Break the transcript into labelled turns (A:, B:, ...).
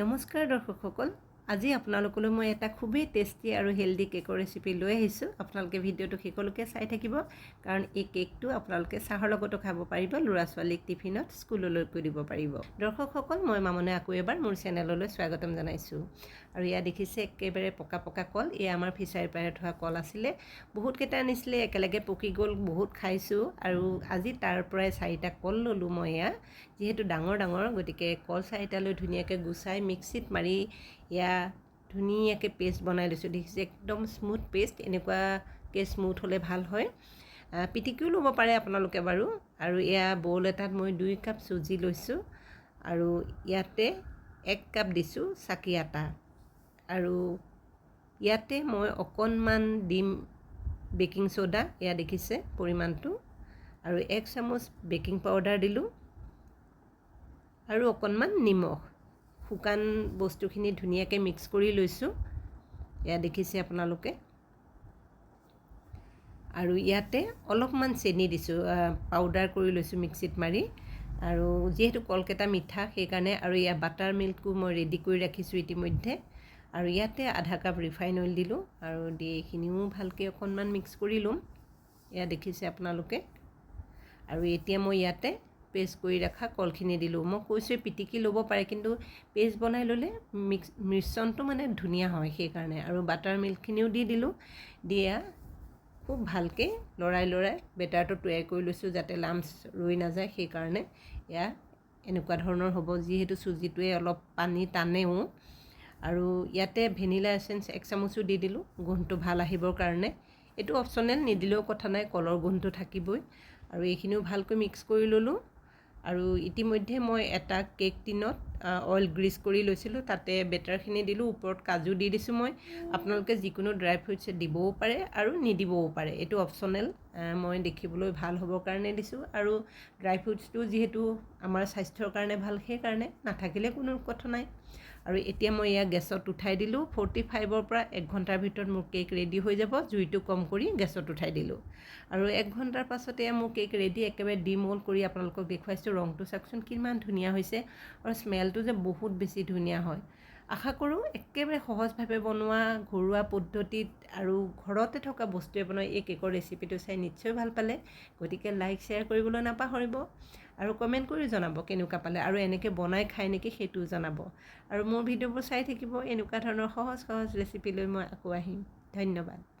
A: নমস্কাৰ দৰ্শকসকল আজি আপোনালোকলৈ মই এটা খুবেই টেষ্টি আৰু হেল্ডি কেকৰ ৰেচিপি লৈ আহিছোঁ। আপোনালোকে ভিডিঅ'টো শেষলৈকে চাই থাকিব, কাৰণ এই কেকটো আপোনালোকে চাহৰ লগতো খাব পাৰিব ল'ৰা ছোৱালীক টিফিনত, স্কুললৈকো দিব পাৰিব। দৰ্শকসকল মই মামনে আকৌ এবাৰ মোৰ চেনেললৈ স্বাগতম জনাইছোঁ। আৰু এয়া দেখিছে একেবাৰে পকা পকা কল, এয়া আমাৰ ফিচাৰীৰ পৰা থোৱা কল আছিলে। বহুতকেইটা আনিছিলে, একেলগে পকি গ'ল, বহুত খাইছোঁ। আৰু আজি তাৰ পৰাই চাৰিটা কল ল'লোঁ মই এয়া। যিহেতু ডাঙৰ ডাঙৰ গতিকে কল চাৰিটালৈ ধুনীয়াকৈ গুচাই মিক্সিত মাৰি এয়া ধুনীয়াকৈ পেষ্ট বনাই লৈছোঁ। দেখিছে একদম স্মুথ পেষ্ট এনেকুৱাকৈ স্মুথ হ'লে ভাল হয়। পিটিকিও ল'ব পাৰে আপোনালোকে বাৰু। আৰু এয়া বল এটাত মই দুই কাপ চুজি লৈছোঁ আৰু ইয়াতে এক কাপ দিছোঁ চাকি আটা। আৰু ইয়াতে মই অকণমান দিম বেকিং চ'ডা এয়া দেখিছে পৰিমাণটো। আৰু এক চামুচ বেকিং পাউডাৰ দিলোঁ। আৰু অকণমান নিমখ। শুকান বস্তুখিনি ধুনীয়াকৈ মিক্স কৰি লৈছোঁ। এয়া দেখিছে আপোনালোকে। আৰু ইয়াতে অলপমান চেনি দিছোঁ পাউডাৰ কৰি লৈছোঁ মিক্সিত মাৰি। আৰু যিহেতু কলকেইটা মিঠা সেইকাৰণে আৰু ইয়াত বাটাৰ মিল্কো মই ৰেডি কৰি ৰাখিছোঁ ইতিমধ্যে। আৰু ইয়াতে আধা কাপ ৰিফাইন অইল দিলোঁ আৰু দি এইখিনিও ভালকৈ অকণমান মিক্স কৰি ল'ম। এয়া দেখিছে আপোনালোকে। আৰু এতিয়া মই ইয়াতে পেষ্ট কৰি ৰখা কলখিনি দিলোঁ। মই কৈছোঁ পিটিকি ল'ব পাৰে, কিন্তু পেষ্ট বনাই ল'লে মিক্স, মিশ্ৰণটো মানে ধুনীয়া হয় সেইকাৰণে। আৰু বাটাৰ মিল্কখিনিও দি দিলোঁ। দিয়া খুব ভালকৈ লৰাই লৰাই বেটাৰটো তৈয়াৰ কৰি লৈছোঁ যাতে লামচ ৰৈ নাযায় সেইকাৰণে। এয়া এনেকুৱা ধৰণৰ হ'ব, যিহেতু চুজিটোৱে অলপ পানী টানেও। আৰু ইয়াতে ভেনিলা এচেঞ্চ এক চামুচো দি দিলোঁ, গোন্ধটো ভালো আহিবৰ কাৰণে। এইটো অপশ্যনেল নিদিলেও কথা নাই, কলৰ গোন্ধটো থাকিবই। আৰু এইখিনিও ভালকৈ মিক্স কৰি ল'লোঁ। আৰু ইতিমধ্যে মই এটা কেক টিনত অইল গ্ৰীচ কৰি লৈছিলোঁ। তাতে বেটাৰখিনি দিলোঁ, ওপৰত কাজু দি দিছোঁ মই। আপোনালোকে যিকোনো ড্ৰাই ফ্ৰুটছ দিবও পাৰে আৰু নিদিবও পাৰে। এইটো অপশ্যনেল মই দেখিবলৈ ভালো হ'বৰ কাৰণে দিছোঁ। আৰু ড্ৰাই ফ্ৰুটছটো যিহেতু আমাৰ স্বাস্থ্যৰ কাৰণে ভালো, সেইকাৰণে নাথাকিলে কোনো কথা নাই। আৰু এতিয়া মই ইয়াক গেছত উঠাই দিলোঁ। ফৰ্টি ফাইভৰ পৰা এক ঘণ্টাৰ ভিতৰত মোৰ কেক ৰেডি হৈ যাব জুইটো কম কৰি গেছত উঠাই দিলোঁ। আৰু এক ঘণ্টাৰ পাছতে মোৰ কেক ৰেডি একেবাৰে ডিমল কৰি আপোনালোকক দেখুৱাইছোঁ। ৰংটো চাওকচোন কিমান ধুনীয়া হৈছে। আৰু স্মেলটো যে বহুত বেছি ধুনীয়া হয়। আশা কৰোঁ একেবাৰে সহজভাৱে বনোৱা ঘৰুৱা পদ্ধতিত আৰু ঘৰতে থকা বস্তুৱে বনোৱা এই কেকৰ ৰেচিপিটো চাই নিশ্চয় ভাল পালে। গতিকে লাইক শ্বেয়াৰ কৰিবলৈ নাপাহৰিব আৰু কমেণ্ট কৰি জনাব কেনেকুৱা পালে আৰু এনেকৈ বনাই খাই নেকি সেইটোও জনাব। আৰু মোৰ ভিডিঅ'বোৰ চাই থাকিব এনেকুৱা ধৰণৰ সহজ সহজ ৰেচিপি লৈ মই আকৌ আহিম। ধন্যবাদ।